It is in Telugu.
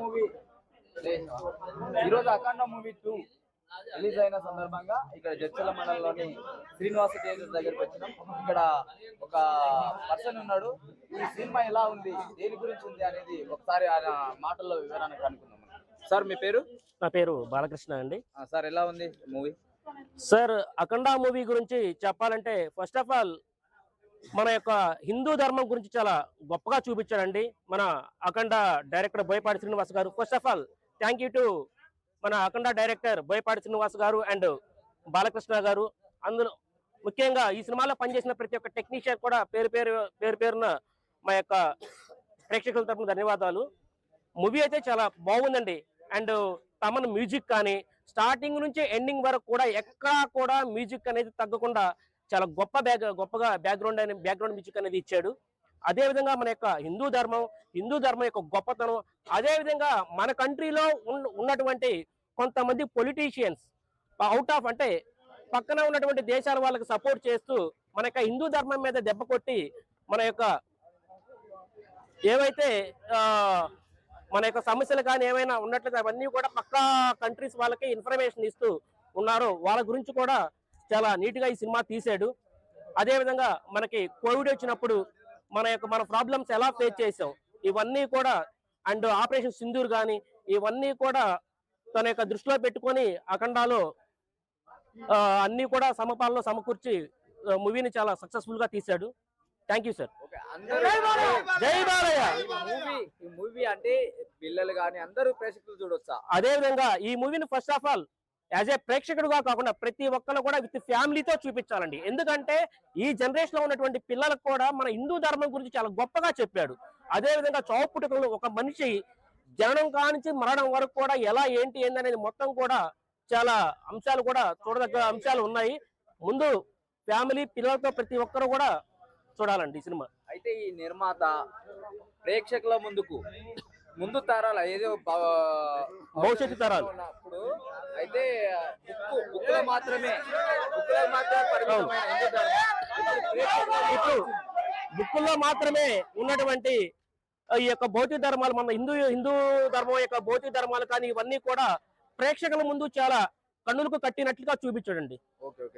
మూవీ. ఈరోజు అఖండ మూవీ టూ రిలీజ్ అయిన సందర్భంగా ఇక్కడ జడ్చల మండలంలోని శ్రీనివాస థియేటర్ దగ్గరికి వచ్చినాం. ఇక్కడ ఒక పర్సన్ ఉన్నాడు. ఈ సినిమా ఎలా ఉంది? దేని గురించి ఉంది అనేది ఒకసారి ఆయన మాటల్లో వివరణ కనుక్కుందాం సార్ మీ పేరు? నా పేరు బాలకృష్ణ అండి. సార్ ఎలా ఉంది మూవీ? సార్ అఖండ మూవీ గురించి చెప్పాలంటే ఫస్ట్ ఆఫ్ ఆల్ మన యొక్క హిందూ ధర్మం గురించి చాలా గొప్పగా చూపించాడండి మన అఖండ director Boyapati Srinivas garu. First of all thank you to మన అఖండ డైరెక్టర్ బోయపాటి శ్రీనివాస్ గారు అండ్ బాలకృష్ణ గారు. అందులో ముఖ్యంగా ఈ సినిమాలో పనిచేసిన ప్రతి ఒక్క టెక్నీషియన్ కూడా పేరు పేరు పేరు పేరున మా యొక్క ప్రేక్షకుల తరపున ధన్యవాదాలు. మూవీ అయితే చాలా బాగుందండి. అండ్ తమన్ మ్యూజిక్ కానీ స్టార్టింగ్ నుంచి ఎండింగ్ వరకు కూడా ఎక్కడా కూడా మ్యూజిక్ అనేది తగ్గకుండా చాలా గొప్ప బ్యాక్ గొప్పగా బ్యాక్గ్రౌండ్ అనే బ్యాక్గ్రౌండ్ మ్యూజిక్ అనేది ఇచ్చాడు. అదేవిధంగా మన యొక్క హిందూ ధర్మం హిందూ ధర్మం యొక్క గొప్పతనం అదేవిధంగా మన కంట్రీలో ఉన్నటువంటి కొంతమంది పొలిటీషియన్స్ అవుట్ ఆఫ్ అంటే పక్కన ఉన్నటువంటి దేశాల వాళ్ళకి సపోర్ట్ చేస్తూ మన యొక్క హిందూ ధర్మం మీద దెబ్బ కొట్టి మన యొక్క ఏవైతే మన యొక్క సమస్యలు కానీ ఏమైనా ఉన్నట్లయితే అవన్నీ కూడా పక్కా కంట్రీస్ వాళ్ళకి ఇన్ఫర్మేషన్ ఇస్తూ ఉన్నారు. వాళ్ళ గురించి కూడా చాలా నీట్గా ఈ సినిమా తీశాడు. అదేవిధంగా మనకి కోవిడ్ వచ్చినప్పుడు మన యొక్క మన ప్రాబ్లమ్స్ ఎలా ఫేస్ చేసాం ఇవన్నీ కూడా అండ్ ఆపరేషన్ సింధూర్ కానీ ఇవన్నీ కూడా తన యొక్క దృష్టిలో పెట్టుకొని అఖండాలో అన్నీ కూడా సమపాలలో సమకూర్చి మూవీని చాలా సక్సెస్ఫుల్గా తీశాడు. థ్యాంక్ యూ సార్ జై బాలయ్య! ఈ మూవీ ఈ మూవీ అంటే పిల్లలు కానీ అందరూ ప్రేక్షకులు చూడొచ్చా? అదే విధంగా ఈ మూవీని first of all as a ప్రేక్షకుడుగా కాకుండా ప్రతి ఒక్కరు కూడా విత్ ఫ్యామిలీతో చూపించాలండి. ఎందుకంటే ఈ జనరేషన్లో ఉన్నటువంటి పిల్లలకు కూడా మన హిందూ ధర్మం గురించి చాలా గొప్పగా చెప్పాడు. అదే విధంగా చౌపుటకంలో ఒక మనిషి జననం కానించి మరణం వరకు కూడా ఎలా ఏంటి ఏంది అనేది మొత్తం కూడా చాలా అంశాలు కూడా చూడదగ్గ అంశాలు ఉన్నాయి. ముందు ఫ్యామిలీ పిల్లలతో ప్రతి ఒక్కరు కూడా చూడాలండి ఈ సినిమా అయితే ఈ నిర్మాత ప్రేక్షకుల ముందుకు ముందు తరాల ఏదో భవిష్యత్తు తరాలు. ఉన్నప్పుడు అయితే బుక్కు మాత్రమే బుక్కులో మాత్రమే పరిమితమైన హిందూ ధర్మం. ఇప్పుడు బుక్కుల్లో మాత్రమే ఉన్నటువంటి ఈ యొక్క భౌతిక ధర్మాలు మన హిందూ హిందూ ధర్మం యొక్క భౌతిక ధర్మాలు కానీ ఇవన్నీ కూడా ప్రేక్షకుల ముందు చాలా కన్నులకు కట్టినట్లుగా చూపించాడండి ఓకే ఓకే